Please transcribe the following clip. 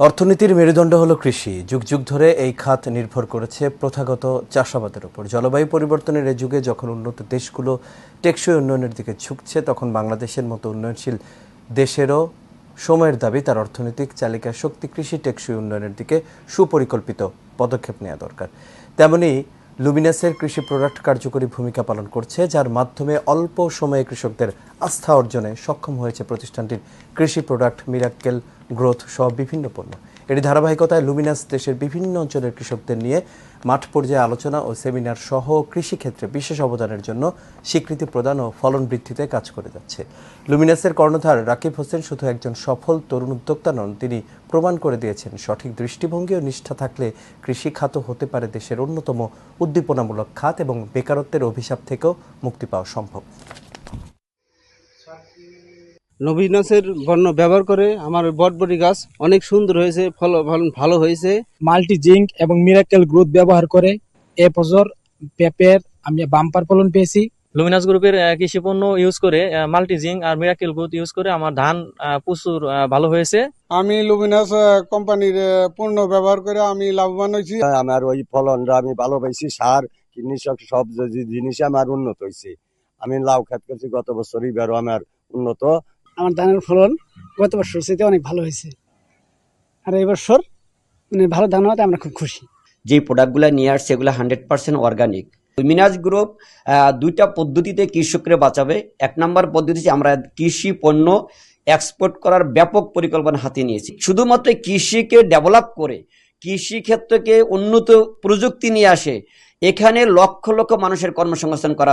অর্থনীতির মেরুদণ্ড হলো কৃষি। যুগ যুগ ধরে এই খাত নির্ভর করেছে প্রথাগত চাষাবাদের উপর। জলবায়ু পরিবর্তনের এ যুগে যখন উন্নত দেশগুলো টেকসই উন্নয়নের দিকে ঝুঁকছে, তখন বাংলাদেশের মতো উন্নয়নশীল দেশেরও সময়ের দাবি তার অর্থনৈতিক চালিকা শক্তি কৃষি টেকসই উন্নয়নের দিকে সুপরিকল্পিত পদক্ষেপ নেওয়া দরকার। তেমনি লুমিনাসের কৃষি প্রোডাক্ট কার্যকরী ভূমিকা পালন করছে, যার মাধ্যমে অল্প সময়ে কৃষকদের আস্থা অর্জনে সক্ষম হয়েছে প্রতিষ্ঠানটির কৃষি প্রোডাক্ট মিরাক্কেল গ্রোথ সহ বিভিন্ন পণ্য। এর ধারাবাহিকতায় লুমিনাস দেশের বিভিন্ন অঞ্চলের কৃষকদের নিয়ে মাঠ পর্যায়ে আলোচনা ও সেমিনার সহ কৃষিক্ষেত্রে বিশেষ অবদানের জন্য স্বীকৃতি প্রদান ও ফলন বৃদ্ধিতে কাজ করে যাচ্ছে। লুমিনাসের কর্ণধার রাকিব হোসেন শুধু একজন সফল তরুণ উদ্যোক্তা নন, তিনি প্রমাণ করে দিয়েছেন সঠিক দৃষ্টিভঙ্গি ও নিষ্ঠা থাকলে কৃষি খাতও হতে পারে দেশের অন্যতম উদ্দীপনামূলক খাত এবং বেকারত্বের অভিশাপ থেকেও মুক্তি পাওয়া সম্ভব। নবীনাসের বর্ণ ব্যবহার করে আমার বটবটি গাছ অনেক সুন্দর হয়েছে ফল ফলন ভালো হয়েছে। মাল্টি জিঙ্ক এবং মিরাকেল গ্রোথ ব্যবহার করে এ বছর পেঁপের আমি বাম্পার ফলন পেয়েছি। লুমিনাস গ্রুপের কৃষি পণ্য ইউজ করে মাল্টিজিং আর মিরাকেল গ্রোথ ইউজ করে আমার ধান আহ, প্রচুর ভালো হয়েছে। আমি লুমিনাস কোম্পানির পণ্য ব্যবহার করে আমি লাভবান হয়েছি। আমার ওই ফলনটা আমি ভালো পাইছি সার কীটনাশক সব জিনিস আমার উন্নত হয়েছে আমি লাউ খেত করছি গত বছর এবারও আমার উন্নত। আমার ধানের ফলন গত বছর চেয়ে অনেক ভালো হয়েছে। আর এই বছর মানে ভালো ধান হওয়াতে আমরা খুব খুশি। যে প্রোডাক্টগুলো নিয়ে আসছে এগুলো hundred percent organic Minaj group দুইটা পদ্ধতিতে কৃষকরা বাঁচাবে। এক নম্বর পদ্ধতি হচ্ছে আমরা কৃষি পণ্য এক্সপোর্ট করার ব্যাপক পরিকল্পনা হাতে নিয়েছি। শুধুমাত্র কৃষিকে ডেভেলপ করে কৃষি ক্ষেত্রকে উন্নত প্রযুক্তি নিয়ে আসে এখানে লক্ষ লক্ষ মানুষের কর্মসংস্থান করা